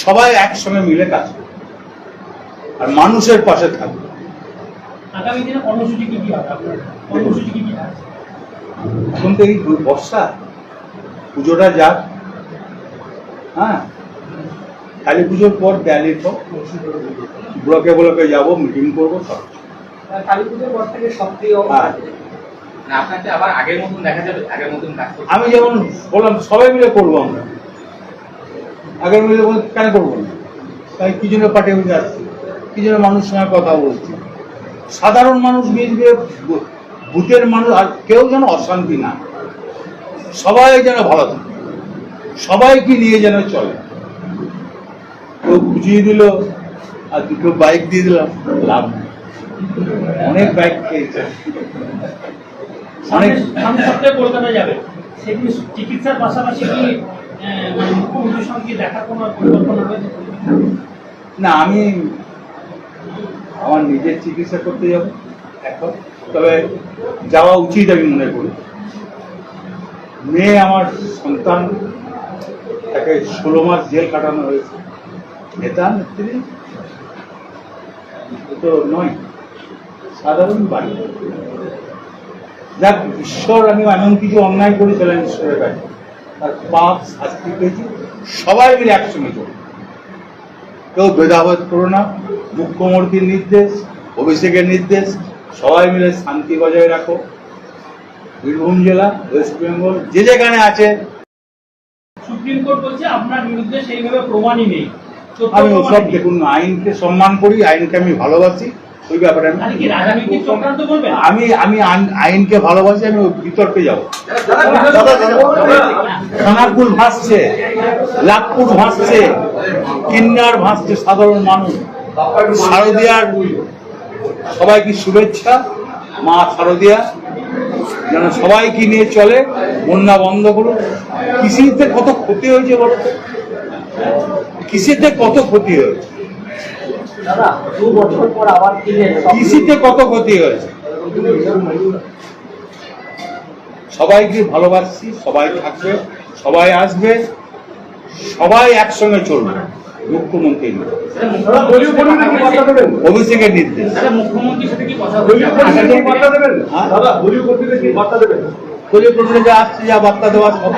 সবাই একসঙ্গে মিলে কাজ করবে। আর মানুষের পাশে থাকবে। আগামী দিনে কর্মসূচি কি কি হবে কর্মসূচি কি কি আছে? এখন তো এই বর্ষা। পুজোটা যাক। হ্যাঁ। কালী পুজোর পর দেয়ালির পর ব্লকে ব্লকে যাব মিটিং করব সব কালী পুজোর পর থেকে সক্রিয়। না আপনাকে আবার আগের মতন দেখা যাবে? আগের মতন কাজ আমি যেমন বললাম সবাই মিলে করব আমরা। আগের মিলে বলতে কেন করব না? তাই কি জন্য পার্টি অফিসে আসছি কি জন্য মানুষের সঙ্গে কথা বলছি? সাধারণ মানুষ মিশবে ভূ- ভূতের মানুষ আর কেউ যেন অশান্তি না সবাই যেন ভালো থাকে। সবাইকে নিয়ে যেন চলে। কেউ বুঝিয়ে দিল আর দুটো বাইক দিয়ে দিলাম লাভ। অনেক বাইক খেয়েছে অনেক সামনে সপ্তাহে কলকাতা যাবে। সেগুলি চিকিৎসার পাশাপাশি কি না, আমি আমার নিজের চিকিৎসা করতে যাব, এখন। তবে যাওয়া উচিত আমি মনে করি। মেয়ে আমার সন্তান, তাকে ষোলো মাস জেল কাটানো হয়েছে। নেতা নেত্রী তো নয়, সাধারণ বাড়ি। যাক, ঈশ্বর আমি এমন কিছু অন্যায় করেছিলাম ঈশ্বরের কাছে। তার পাপ শাস্তি পেয়েছি সবাই মিলে একসঙ্গে চলবে কেউ ভেদাভেদ করো না মুখ্যমন্ত্রীর নির্দেশ অভিষেকের নির্দেশ সবাই মিলে শান্তি বজায় রাখো। বীরভূম জেলা ওয়েস্ট বেঙ্গল যে যেখানে আছে। সুপ্রিম কোর্ট বলছে আপনার বিরুদ্ধে সেইভাবে প্রমাণই নেই। আমি প্রমাণই সব দেখুন আইনকে সম্মান করি আইনকে আমি ভালোবাসি। ওই ব্যাপারে আমি আমি আমি আইন- আইনকে ভালোবাসি আমি বিতর্কে যাব। খানাকুল ভাসছে লাভপুর ভাসছে কিন্নার ভাসছে সাধারণ মানুষ। শারদিয়ার সবাইকে শুভেচ্ছা মা শারদিয়া যেন সবাইকে নিয়ে চলে বন্যা বন্ধ করুন কৃষিতে কত ক্ষতি হয়েছে বলো কৃষিতে কত ক্ষতি হয়েছে? কৃষিতে কত ক্ষতি হয়েছে? সবাইকে ভালোবাসছি? সবাই থাকবে সবাই আসবে সবাই একসঙ্গে চলবে মুখ্যমন্ত্রী অভিষেকের নির্দেশ। তাহলে মুখ্যমন্ত্রীর সাথে কি কথা দলীয় বলছেন? হ্যাঁ? কর্মীরা আসছে যা বার্তা দেওয়া সব